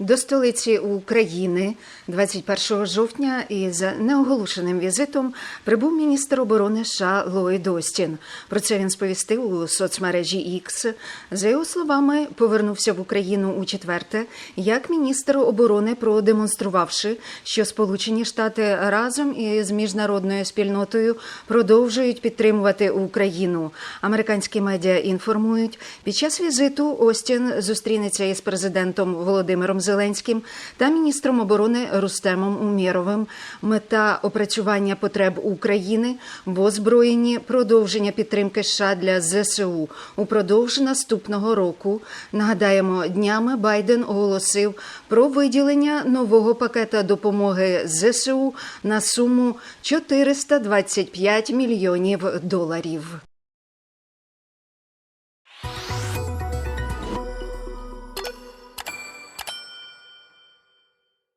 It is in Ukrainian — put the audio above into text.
До столиці України 21 жовтня із неоголошеним візитом прибув міністр оборони США Ллойд Остін. Про це він сповістив у соцмережі X. За його словами, повернувся в Україну у четверте як міністр оборони, продемонструвавши, що Сполучені Штати разом із міжнародною спільнотою продовжують підтримувати Україну. Американські медіа інформують, під час візиту Остін зустрінеться із президентом Володимиром Зеленським та міністром оборони Рустемом Умєровим. Мета опрацювання потреб України в озброєнні продовження підтримки США для ЗСУ упродовж наступного року. Нагадаємо, днями Байден оголосив про виділення нового пакета допомоги ЗСУ на суму 425 мільйонів доларів.